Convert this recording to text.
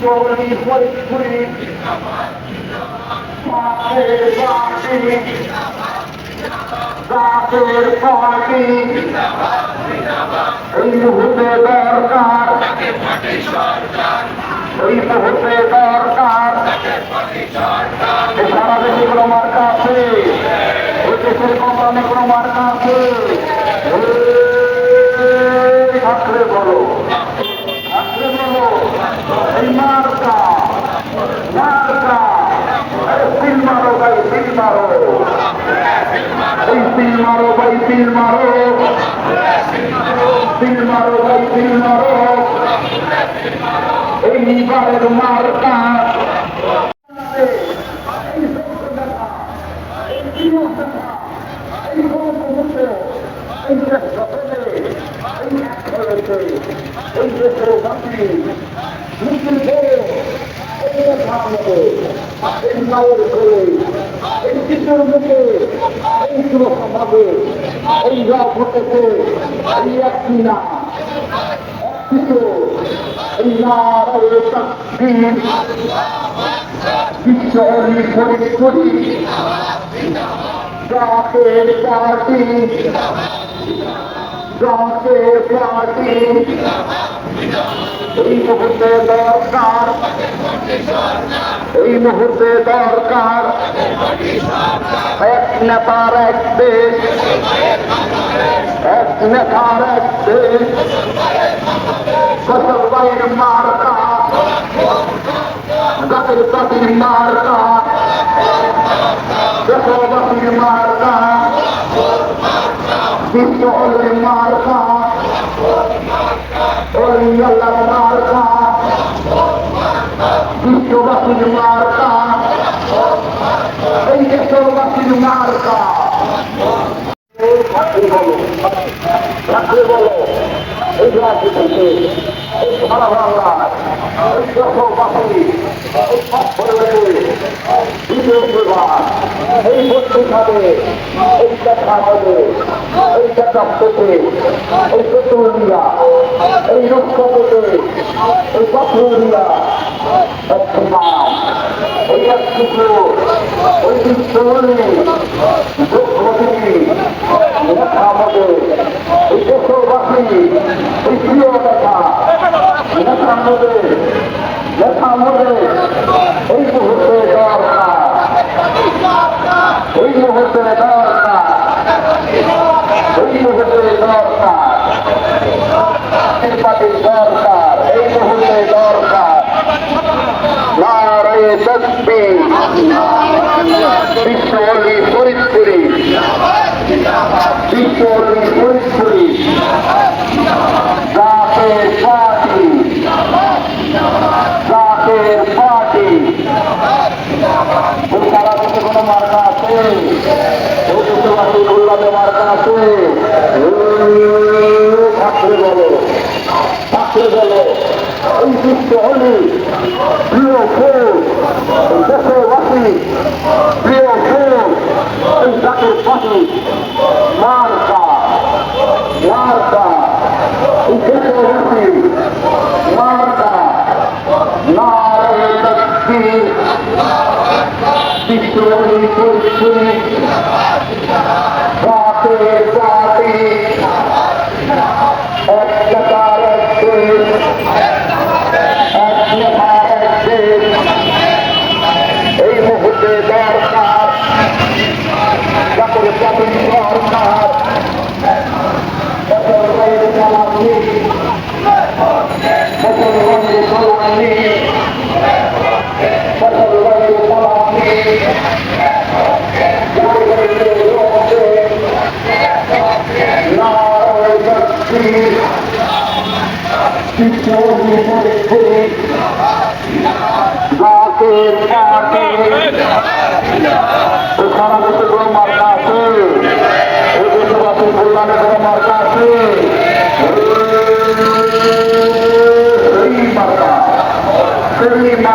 চলি ফরিদপুরি পাশের পার্টি রাতের পার্টি এই মুহূর্তে দরকার দরকার এই সারা দেশে কোনো মার্কা আছে এই দেশের কোম্পানি কোনো মার্কা আছে এই থাকলে বলো থাকলে বলো এই মার্কা মার্কা এই সিল মারো ভাই সিল মারো এই সিল মারো সিল মারো সিল মারো ভাই সিল মারো এইবারের মার্কা এই রাত ঘটেছে এই একটি না বিশ্বরী ফরিদপুরি রাতের পার্টি রাতের পার্টি এই মুহূর্তে দরকার, এই মুহূর্তে দরকার। এক নেতার এক দেশ এক নেতার এক দেশ ফসলবাইয়ের মার্কা জাতির জাতির মার্কা দেশবাসীর মার্কা বিশ্ব অলির মার্কা অলি আল্লাহর মার্কা বিশ্ববাসীর মার্কা এই দেশবাসীর মার্কা থাকলে বলো থাকলে বলো, এই রাজনীতিতে এই সারা বাংলা এই দেশবাসী এই সব পরিবারে বিদেশ বিভাগ এই পত্রিকাতে এই দেখা হবে এই দেখা পেতে এই পেট্রোলিয়া এই রূপকতে এই পেট্রোলিয়া একটি নাম এই একটি ওই বিশ্বরী দেশবাসী এই প্রিয় দেখা দেখা হবে দেখা হবে এই মুহূর্তে দরকার। এই মুহূর্তে দরকার। এই মুহূর্তে দরকার। নির্বাচন দরকার এই মুহূর্তে দরকার ফরিদপুরি জাতের পার্টি জাতের পার্টি ওই সারা দেশে কোনো মার্কা আছে ওই দেশবাসী মার্কা আছে থাকলে বলো থাকলে বলো এই বিশ্ব হলি, প্রিয় ফুল দেশবাসী প্রিয় ফুল, এই জাতির পাখি মার্কা মার্কা এই দেশবাসী মার্কা রাতে রাতে এক নেতার এক দেশ এক নেতার এক দেশ এই মুহূর্তে দরকার চাকরি চাকরি দরকার মুসলমানের সালামি মুসলমানের সালামি মুসলমানের সালামি জাতের পার্টি সারা দেশে কোনো মার্কা আছে এই দেশবাসীর কল্যাণে কোনো মার্কা আছে সেই মার্কা সেই মার্কা মার্কা এইবারে মার্কা বিশ্বের এই দেশের এই দেশবাসী এক হয়েছে